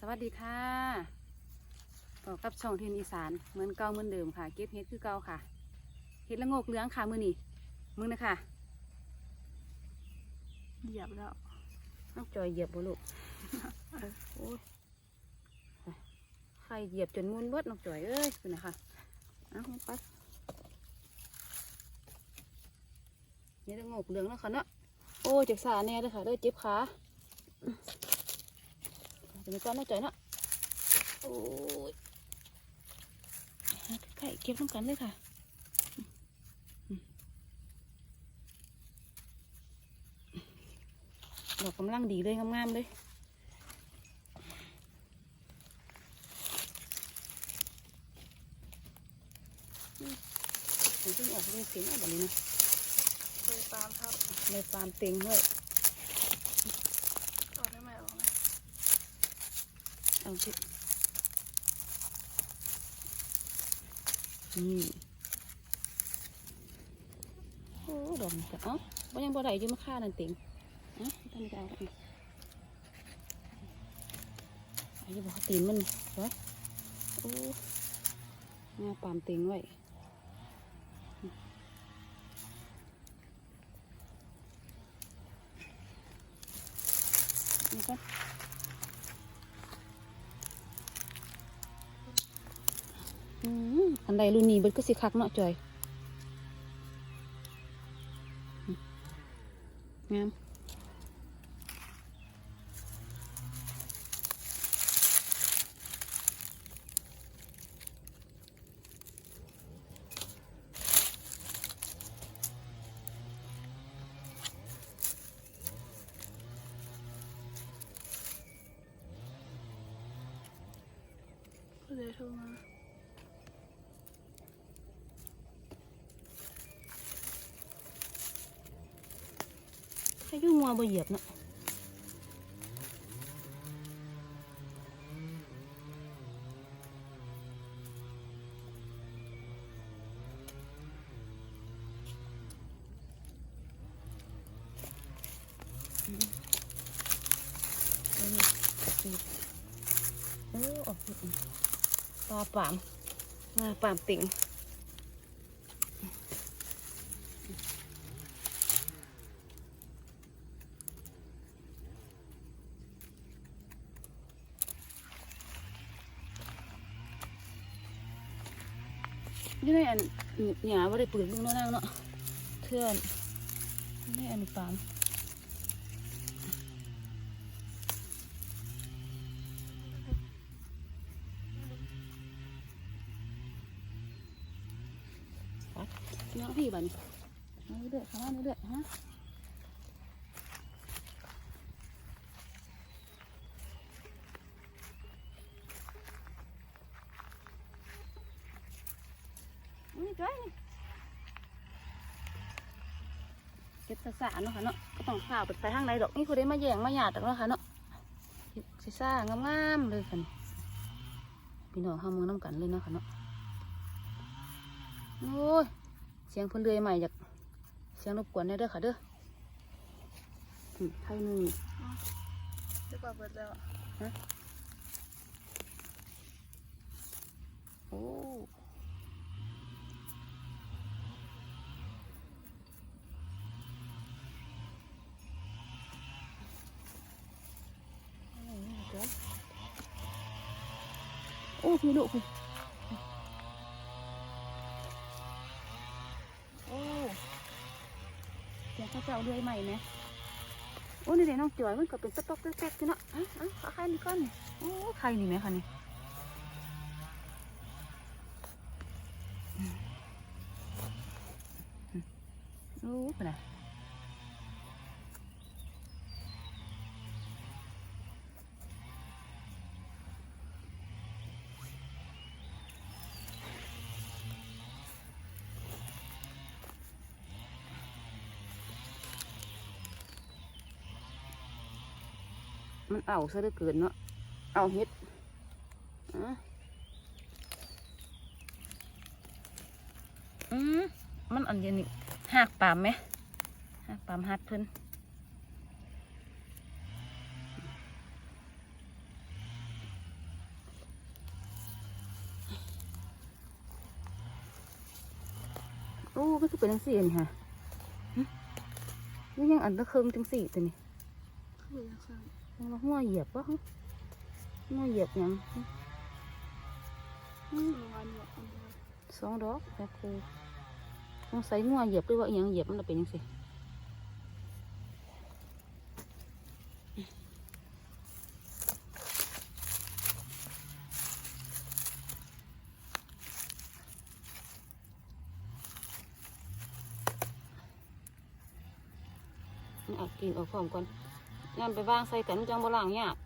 สวัสดีค่ะต่อกับช่องเทียนอีสานเหมือนเก่าเหมือนเดิมค่ะ เก็บเห็ดคือเก่าค่ะเห็ดละโงกเหลืองค่ะมือนี่มือนะค่ะเหยียบแล้วน้องจอยเหยียบบ่ลูกโอ้ยใครเหยียบจนมุนเบิดน้องจอยเอ้ยคุณนะคะเอาลงไปนี่ละโงกเหลืองแล้วค่ะเนาะโอ้ยเจ็บสาแน่เลยค่ะเด้อเจ็บขา เดี๋ยวก่อนน้องจอยเนาะโอ้ยหาใกล้ๆเก็บทั้งกันเลยค่ะดอกกำลังดีเลยงามๆเลยผมเพิ่งออกเพิ่งเสียงออกแบบนี้นะเลยตาร์มครับเลยฟาร์มเต็งด้วย ตอนได้ไหมออกไหม เอาสินี่โอ้ดอกนี่ก็เอ้าบ่ยังบ่ได้อยู่มาค่านั่นเต็งอะท่านจะเอาอันนี้อายุบอกตีนมันไว้โอ้งาปามเต็งไว้ อืมอันใดรุ่นนี้เบิดก็สิคักเนาะจอยอืมงามก็เลยโทรมา ให้ยุ่งงัวบ่เหยียบเนาะอืมเอานี่ปิดโอ้ออกอีกอีกปลาปามมาปามติ่ง นี่ในอันหยาบ่ได้ปืนเบื้องโน้นนางเนาะเทื่อนนี่อันปามน้องพี่บ้านี่มาเรื่อยๆข้างล่างเรื่อยๆฮะนี่จ้อยนี่เก็บสะๆ เนาะค่ะเนาะก็ต้องข่าวไปไปทางไหนดอกนี่คุณได้มาแย่งมาหยาดดอกเนาะค่ะเนาะเก็บซ่าๆงามๆเลยค่ะนี่พี่น้องห้ามือน้ำกันเลยเนาะค่ะเนาะโอ้ยเสียงเพิ่นเลื่อยใหม่จากเสียงรบกวนได้เด้อค่ะเด้ออืมไทยหนึ่งจะกว่าเปิดแล้วโอ้โอ้ พี่ลูกพี่โอ้เสียงเขาจะเจ้าเลื่อยใหม่ไหมโอ้นี่เดี๋ยวน้องจอยมันก็เป็นสต๊อกแก๊กๆอยู่เนาะอะอะเอาไข่นี่ก้อนโอ้ไข่นี่ไหมคะนี่รู้ปะนะ มันเอาซะเหลือเกินเนาะ เอาเฮ็ดอืมมันอันเดียวนี่หักปามไหมหักปามหัดเพิ่นโอ้ก็จะเป็นทั้งสี่นี่ค่ะนี่ยังอันตะเคิงทั้งสี่ตัวนี้ หัวเหยียบปะหัวเหยียบยังหึคือวันเดียวอันเดียวสองดอกแม่ครูสงสัยงัวเหยียบหรือว่าอหยังเหยียบมันเป็นยังสิเอากินเอาพร้อมก่อน งานไปวางใส่กันมันจังบ่ล่างยาก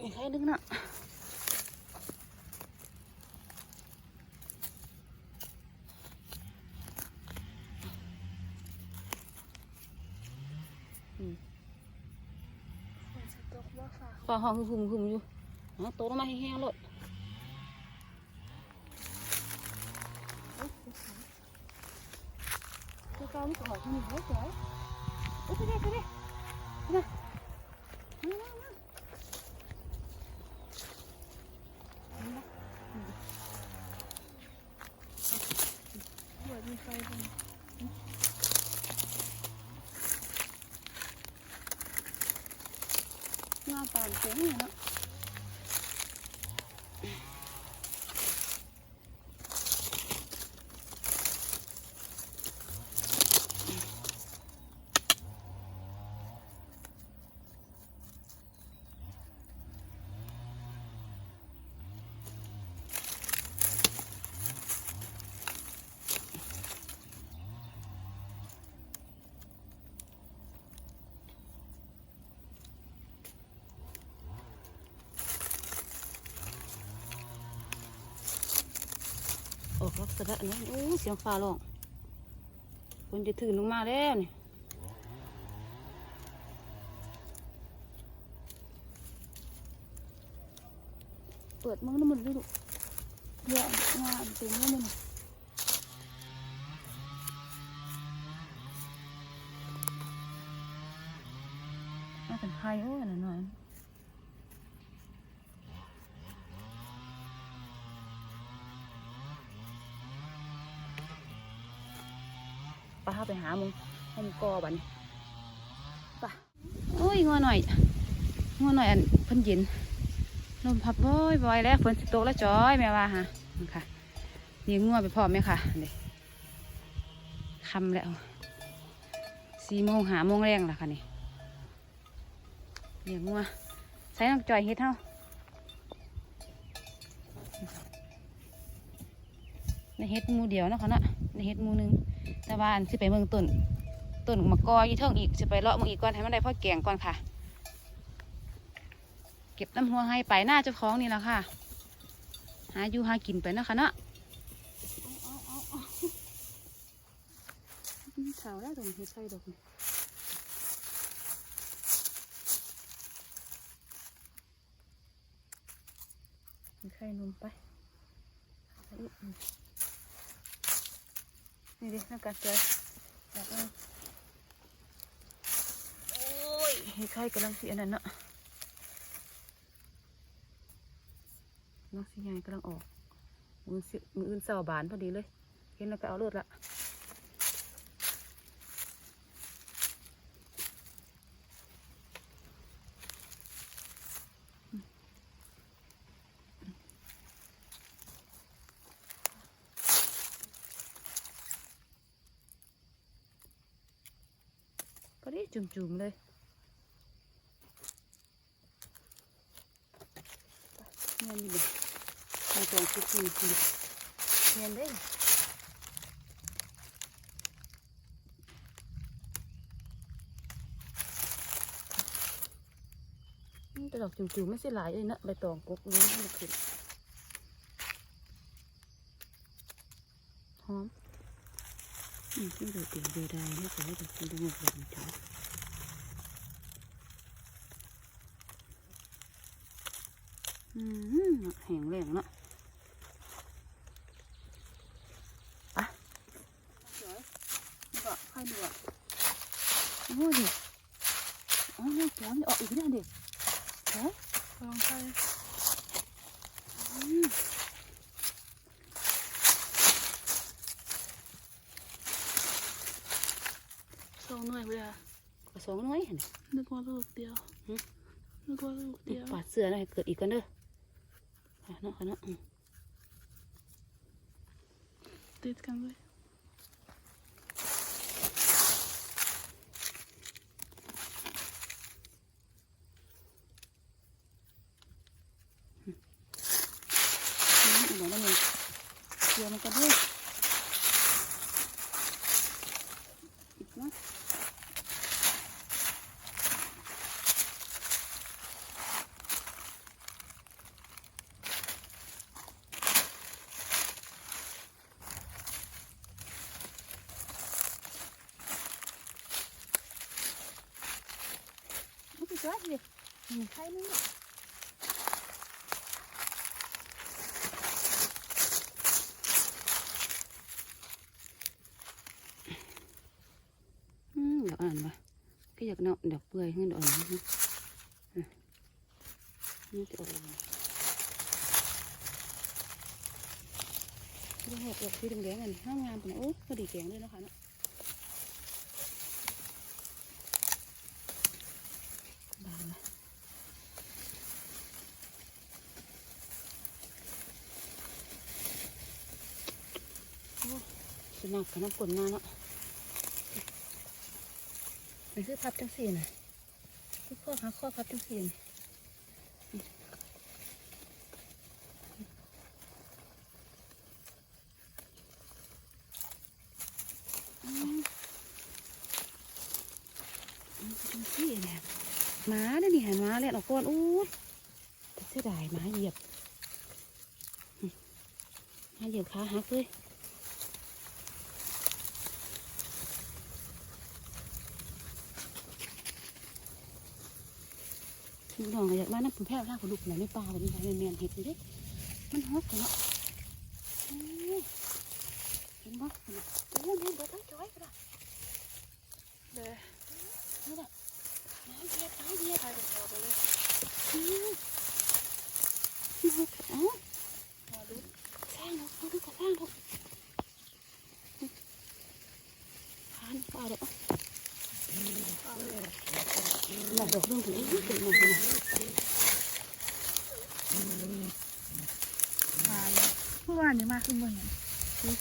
อีกให้ดึงนะอืมฝนจะตกว่าฟ้าฝ่าห้องหึมหึมๆอยู่เอาโตลงมาให้แห้งๆเลย ตัวเก่ามันก็ออกมาหนึ่งแล้วสวยโอ้ยไปได้ไปได้ไปได้มามามา เดี๋ยวมีไฟบน หน้าปานเสียงนี่เนาะ ออกลักษณะนี้โอ้เสียงฟ้าร้องคนจะถือลงมาแล้วนี่เปิดมึงน้ำมันด้วยลูกเยอะงานเต็มแล้วมันน่าเป็นใครโอ้ยหน่อย ไปหามึงให้มึงกอบันป่ะโอ้ยงัวหน่อยงัวหน่อยอันเพิ่นเย็นลมพัดบโอ้ยบอยแล้วฝนสิตกแล้วจ้อยแม่ว่าฮะนี่ค่ะเลี้ยงงัวไปพร้อมไหมค่ะนี่คำแล้วสี่โมงหาโมงแรงแล้วค่ะนี่เลี้ยงงัวใส่น้ำจอยเฮ็ดเท่าในเฮ็ดมูเดียวนาะคะเนาะในเฮ็ดมูหนึ่ง แต่ว่าอันสิไปเมืองต้นต้นมะกอยู่เทิงอีกสิไปเลาะเมืองอีกก่อนให้มันได้พ่อแกงก่อนค่ะ เก็บน้ำหัวให้ไปหน้าเจ้าของนี่แหละค่ะ หาอยู่หากินไปนะคะเนาะเอาเอาเอาเอาเสาแล้วตรงเฮ็ดไฟดอกนี่มีไข่นมไป นี่ดิน้ำกัดเจอเอาเอาโอ้ยเฮ็ดไข่กำลังสีอันนั้นเนาะน้องสีใหญ่กำลังออกมือสิมืออื่นเสาบานพอดีเลย เห็นแล้วก็เอาเลือดละ จุ่มๆเลยเงี้ยนดีเลยในตรงชุดนี้ดีเงี้ยนได้อืมแต่ดอกจุ่มๆไม่ใช่หลายเลยนะใบตองกกเลี้มันขึ้นหอม อืมไม่ดูเตียงดูได้ไม่ใช่ให้ดูดูหมดเลยจ้ะอืม แห้งแรงเนาะไปสวยนี่ก็ค่อยดูอะโอ้ดิอ๋อเนี่ยแก้มเนี่ยออกอีกแล้วดิเฮ้ยลองไฟแสองหน่วยเลยอะก็สองน้อยหั่นนึกว่าลูกเดียวหึนึกว่าลูกเดียวปาดเสื้อได้เกิดอีกกันเด้อค่ะ เนาะเนาะอืมติดกันเลยอืมเดี๋ยวนั่นเองเกี่ยวมันก็ด้วย 좋아하시네. 음, 타이밍. 음, đỏ ẩn mà. Cái giật nọ đỏ bưởi hơn đồ ẩn hơn. Như cái này. Cái hộp đọc khi đừng ghé này, nó ngam còn út, nó đi kén lên nó khá nữa. สนักกับน้ำกลนมาเนาะไปซื้อพับจังสี่น่ะซื้อข้อหาข้อพับจังสี่จังสี่เนี่ยหมาเด้อนี่หันหมาเล่นออกก่อนอู้ยแต่เสียดายหมาเหยียบมหมาเหยียบขาหักเลย น้องอยากมาน้ำผุนแพร่ล่างผุนลูกไหนในป่าแบบนี้ไหนเมียนเห็ดอยู่เดิมันฮอกกันเนาะโอ้ยเห็นบ่โอ้ยเห็นเด็ดทั้งจ้อยกันละ เด้อ นี่แหละน้ำเดียดน้ำเดียด ใครจะเอาไปเลย อืมมันฮอกเอ้า มาดู สร้างเนาะเอาดูกระสร้างเนาะผ่านป่าเด้อ เอาเลย หลับดอกเรื่องถึงนี้เกิดมาขนาด มาเลยเมื่ อวานนี้มาขึ้นบนเห็น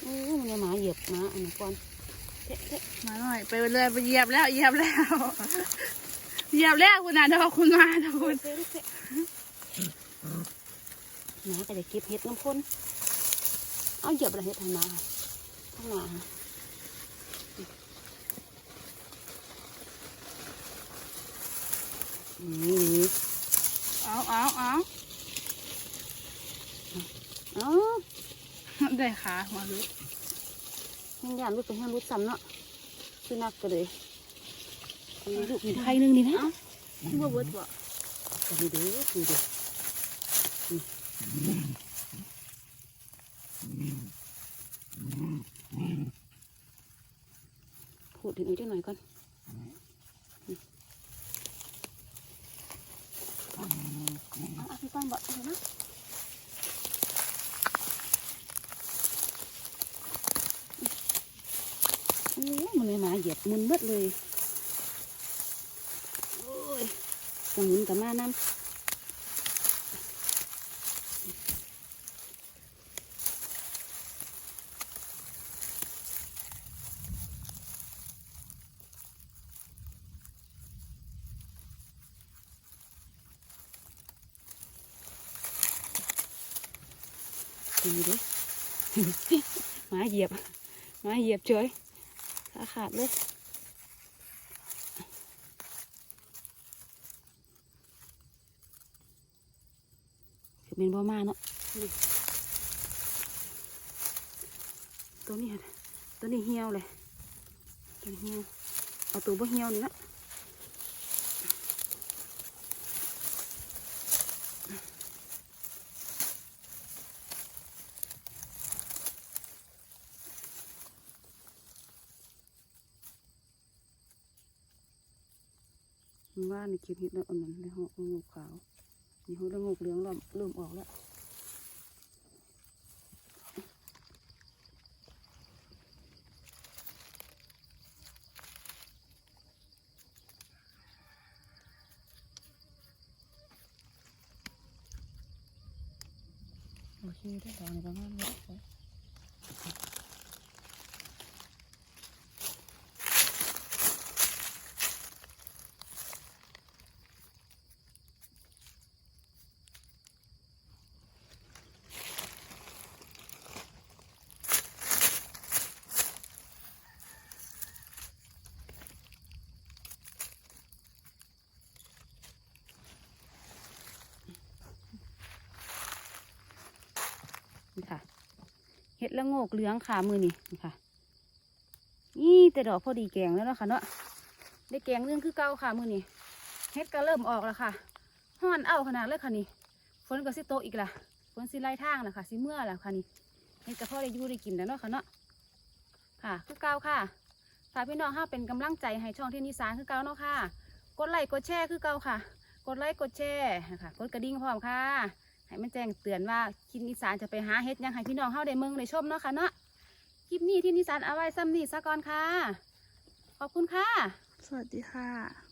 โอ้ยมันหมาเหยียบหมาอันนี้ก่อนเตะเตะมาหน่อยไปเลยไปเหยียบแล้วเหยียบแล้วเหยียบแล้วคุณน่ะเดี๋ยวคุณมาเดี๋ยวคุณเตะเตะหมาก็จะเก็บเห็ดน้ำพ่นเอาเหยียบอะไรเห็ดทางหนาทางหนานี่เอาเอาเอา เอ้าได้ขามาดูยังยานรุดไปยังรุดซ้ำเนาะคือนักก็เลยอันนี้ลูกมีไข่หนึ่งนี่นะบัวเบิดบ่อันนี้เด้อนี่เด้อพูดถึงอีกจังหน่อยก่อนเอาเอาพี่ป้องบอกเอานะ อ้มันเลยหมาเหยียบมุนเบิดเลยโอ้ยสมุนกับมาน้ำดูดิหมาเหยียบหมาเหยียบเฉย ขาดเลยถือเป็นบ่มาเนาะตัวนี้ตัวนี้เหี่ยวเลยตัวนี้เหี่ยวเอาตัวบ่เหี่ยวนี่ละ ว่าในคลิปเห็ดแล้วอันนั้นในห้องงูขาวนี่หัวละงกเหลืองเริ่มเริ่มออกแล้วโอเคได้ดอกในประมาณนี้ค่ะ เห็ดละโงกเหลืองขามือนี่นี่ค่ะ นี่แต่ดอกพอดีแกงแล้วเนาะค่ะเนาะได้แกงเรื่องคือเก่าค่ะมือนี่เห็ดก็เริ่มออกแล้วค่ะห้อนเอาขนาดเลยค่ะนี่ฝนก็สิโตอีกละฝนสิไล่ทางแล้วค่ะสิเมื่อแล้วค่ะนี่เห็ดก็พอได้ยู่ได้กินแล้วเนาะค่ะเนาะค่ะ คือเก่าค่ะฝากพี่น้องห้าเป็นกำลังใจให้ช่องที่นิสานคือเก่าเนาะค่ะ กดไลค์กดแชร์คือเก่าค่ะ กดไลค์กดแชร์นะคะกดกระดิ่งพร้อมค่ะ ให้มันแจ้งเตือนว่าคลิปนิสานจะไปหาเฮ็ดยังให้พี่น้องเข้าได้เมืองได้ชมเนาะค่ะเนาะคลิปนี้ที่นิสานเอาไว้ซ้ำนี่ซะก่อนค่ะ ขอบคุณค่ะ สวัสดีค่ะ